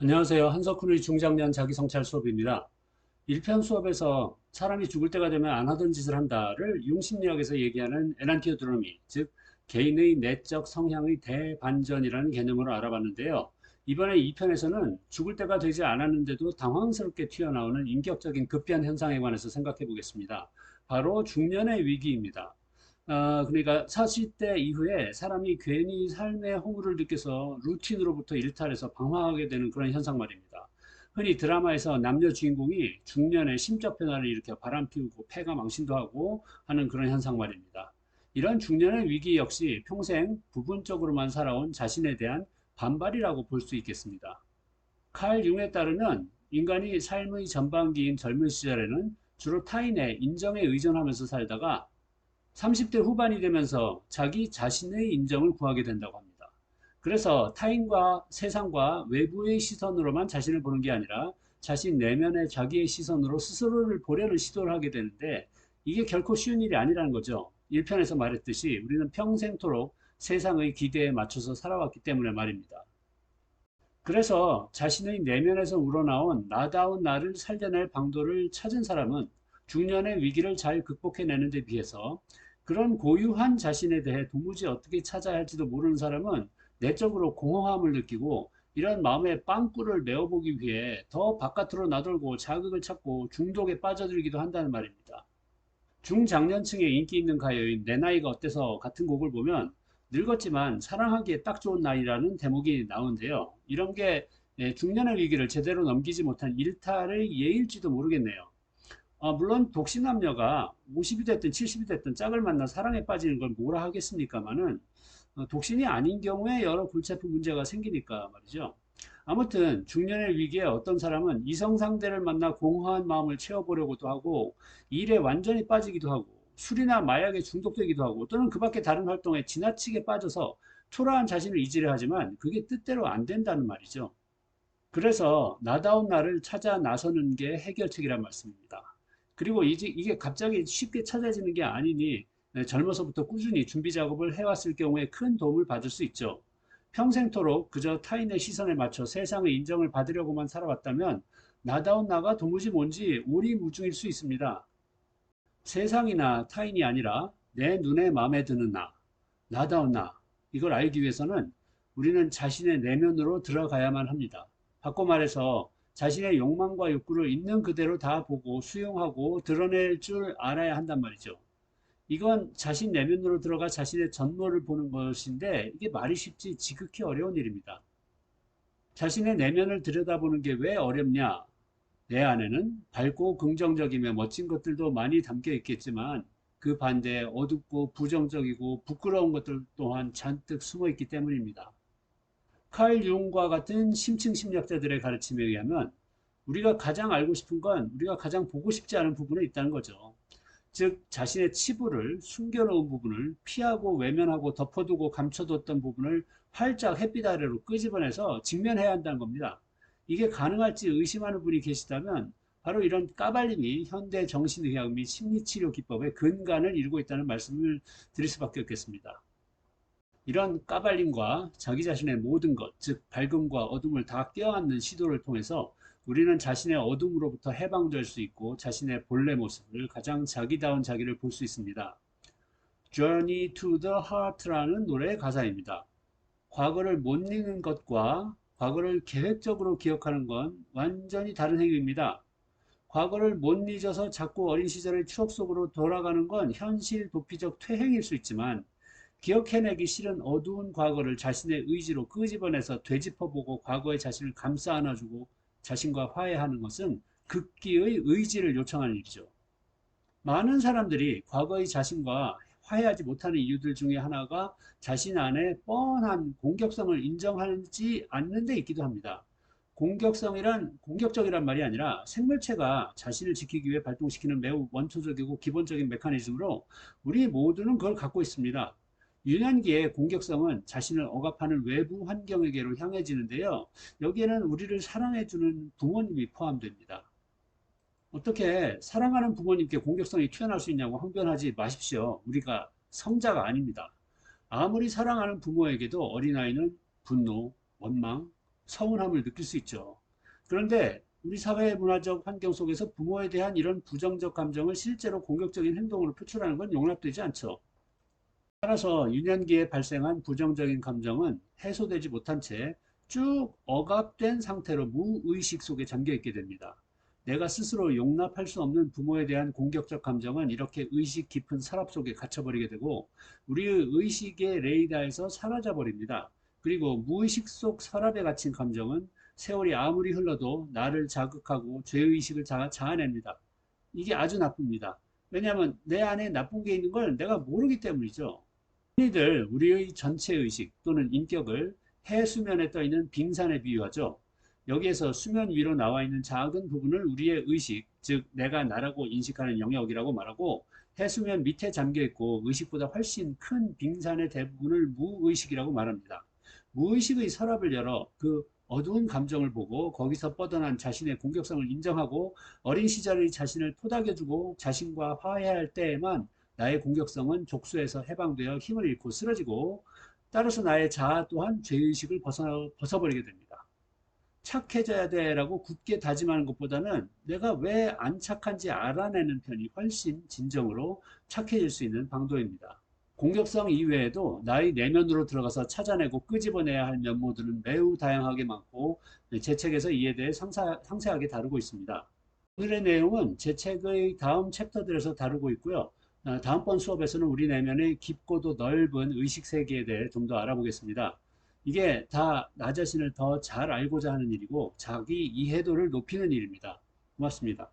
안녕하세요. 한석훈의 중장년 자기성찰 수업입니다. 1편 수업에서 사람이 죽을 때가 되면 안 하던 짓을 한다를 융심리학에서 얘기하는 에난티오드로미, 즉 개인의 내적 성향의 대반전이라는 개념으로 알아봤는데요. 이번에 2편에서는 죽을 때가 되지 않았는데도 당황스럽게 튀어나오는 인격적인 급변 현상에 관해서 생각해 보겠습니다. 바로 중년의 위기입니다. 아, 그러니까 40대 이후에 사람이 괜히 삶의 허물을 느껴서 루틴으로부터 일탈해서 방황하게 되는 그런 현상 말입니다. 흔히 드라마에서 남녀 주인공이 중년에 심적 변화를 일으켜 바람 피우고 폐가 망신도 하고 하는 그런 현상 말입니다. 이런 중년의 위기 역시 평생 부분적으로만 살아온 자신에 대한 반발이라고 볼 수 있겠습니다. 칼 융에 따르면 인간이 삶의 전반기인 젊은 시절에는 주로 타인의 인정에 의존하면서 살다가 30대 후반이 되면서 자기 자신의 인정을 구하게 된다고 합니다. 그래서 타인과 세상과 외부의 시선으로만 자신을 보는 게 아니라 자신 내면의 자기의 시선으로 스스로를 보려는 시도를 하게 되는데 이게 결코 쉬운 일이 아니라는 거죠. 1편에서 말했듯이 우리는 평생토록 세상의 기대에 맞춰서 살아왔기 때문에 말입니다. 그래서 자신의 내면에서 우러나온 나다운 나를 살려낼 방도를 찾은 사람은 중년의 위기를 잘 극복해내는 데 비해서 그런 고유한 자신에 대해 도무지 어떻게 찾아야 할지도 모르는 사람은 내적으로 공허함을 느끼고 이런 마음의 빵꾸를 메워보기 위해 더 바깥으로 나돌고 자극을 찾고 중독에 빠져들기도 한다는 말입니다. 중장년층에 인기 있는 가요인 내 나이가 어때서 같은 곡을 보면 늙었지만 사랑하기에 딱 좋은 나이라는 대목이 나오는데요. 이런 게 예, 중년의 위기를 제대로 넘기지 못한 일탈의 예일지도 모르겠네요. 어, 물론 독신남녀가 50이 됐든 70이 됐든 짝을 만나 사랑에 빠지는 걸 뭐라 하겠습니까마는 어, 독신이 아닌 경우에 여러 아픈 문제가 생기니까 말이죠. 아무튼 중년의 위기에 어떤 사람은 이성 상대를 만나 공허한 마음을 채워보려고도 하고 일에 완전히 빠지기도 하고 술이나 마약에 중독되기도 하고 또는 그 밖에 다른 활동에 지나치게 빠져서 초라한 자신을 잊으려 하지만 그게 뜻대로 안 된다는 말이죠. 그래서 나다운 나를 찾아 나서는 게 해결책이란 말씀입니다. 그리고 이게 갑자기 쉽게 찾아지는 게 아니니 네, 젊어서부터 꾸준히 준비 작업을 해왔을 경우에 큰 도움을 받을 수 있죠. 평생토록 그저 타인의 시선에 맞춰 세상의 인정을 받으려고만 살아왔다면 나다운 나가 도무지 뭔지 오리무중일 수 있습니다. 세상이나 타인이 아니라 내 눈에 마음에 드는 나, 나다운 나, 이걸 알기 위해서는 우리는 자신의 내면으로 들어가야만 합니다. 바꿔 말해서 자신의 욕망과 욕구를 있는 그대로 다 보고 수용하고 드러낼 줄 알아야 한단 말이죠. 이건 자신 내면으로 들어가 자신의 전모를 보는 것인데 이게 말이 쉽지 지극히 어려운 일입니다. 자신의 내면을 들여다보는 게 왜 어렵냐? 내 안에는 밝고 긍정적이며 멋진 것들도 많이 담겨 있겠지만 그 반대에 어둡고 부정적이고 부끄러운 것들 또한 잔뜩 숨어 있기 때문입니다. 칼 융과 같은 심층 심리학자들의 가르침에 의하면 우리가 가장 알고 싶은 건 우리가 가장 보고 싶지 않은 부분에 있다는 거죠. 즉 자신의 치부를 숨겨놓은 부분을 피하고 외면하고 덮어두고 감춰뒀던 부분을 활짝 햇빛 아래로 끄집어내서 직면해야 한다는 겁니다. 이게 가능할지 의심하는 분이 계시다면 바로 이런 까발림이 현대 정신의학 및 심리치료 기법의 근간을 이루고 있다는 말씀을 드릴 수밖에 없겠습니다. 이런 까발림과 자기 자신의 모든 것, 즉 밝음과 어둠을 다 껴안는 시도를 통해서 우리는 자신의 어둠으로부터 해방될 수 있고 자신의 본래 모습을 가장 자기다운 자기를 볼 수 있습니다. Journey to the Heart라는 노래의 가사입니다. 과거를 못 잊는 것과 과거를 계획적으로 기억하는 건 완전히 다른 행위입니다. 과거를 못 잊어서 자꾸 어린 시절의 추억 속으로 돌아가는 건 현실 도피적 퇴행일 수 있지만 기억해내기 싫은 어두운 과거를 자신의 의지로 끄집어내서 되짚어보고 과거의 자신을 감싸 안아주고 자신과 화해하는 것은 극기의 의지를 요청하는 일이죠. 많은 사람들이 과거의 자신과 화해하지 못하는 이유들 중에 하나가 자신 안에 뻔한 공격성을 인정하지 않는 데 있기도 합니다. 공격성이란 공격적이란 말이 아니라 생물체가 자신을 지키기 위해 발동시키는 매우 원초적이고 기본적인 메커니즘으로 우리 모두는 그걸 갖고 있습니다. 유년기의 공격성은 자신을 억압하는 외부 환경에게로 향해지는데요. 여기에는 우리를 사랑해주는 부모님이 포함됩니다. 어떻게 사랑하는 부모님께 공격성이 튀어나올 수 있냐고 항변하지 마십시오. 우리가 성자가 아닙니다. 아무리 사랑하는 부모에게도 어린아이는 분노, 원망, 서운함을 느낄 수 있죠. 그런데 우리 사회 문화적 환경 속에서 부모에 대한 이런 부정적 감정을 실제로 공격적인 행동으로 표출하는 건 용납되지 않죠. 따라서 유년기에 발생한 부정적인 감정은 해소되지 못한 채 쭉 억압된 상태로 무의식 속에 잠겨 있게 됩니다. 내가 스스로 용납할 수 없는 부모에 대한 공격적 감정은 이렇게 의식 깊은 서랍 속에 갇혀버리게 되고 우리의 의식의 레이더에서 사라져 버립니다. 그리고 무의식 속 서랍에 갇힌 감정은 세월이 아무리 흘러도 나를 자극하고 죄의식을 자, 자아냅니다. 이게 아주 나쁩니다. 왜냐하면 내 안에 나쁜 게 있는 걸 내가 모르기 때문이죠. 흔히들 우리의 전체 의식 또는 인격을 해수면에 떠 있는 빙산에 비유하죠. 여기에서 수면 위로 나와 있는 작은 부분을 우리의 의식, 즉 내가 나라고 인식하는 영역이라고 말하고 해수면 밑에 잠겨 있고 의식보다 훨씬 큰 빙산의 대부분을 무의식이라고 말합니다. 무의식의 서랍을 열어 그 어두운 감정을 보고 거기서 뻗어난 자신의 공격성을 인정하고 어린 시절의 자신을 토닥여주고 자신과 화해할 때에만 나의 공격성은 족수에서 해방되어 힘을 잃고 쓰러지고 따라서 나의 자아 또한 죄의식을 벗어, 벗어버리게 됩니다. 착해져야 돼라고 굳게 다짐하는 것보다는 내가 왜 안 착한지 알아내는 편이 훨씬 진정으로 착해질 수 있는 방도입니다. 공격성 이외에도 나의 내면으로 들어가서 찾아내고 끄집어내야 할 면모들은 매우 다양하게 많고 제 책에서 이에 대해 상사, 상세하게 다루고 있습니다. 오늘의 내용은 제 책의 다음 챕터들에서 다루고 있고요. 아, 다음번 수업에서는 우리 내면의 깊고도 넓은 의식 세계에 대해 좀 더 알아보겠습니다. 이게 다 나 자신을 더 잘 알고자 하는 일이고 자기 이해도를 높이는 일입니다. 고맙습니다.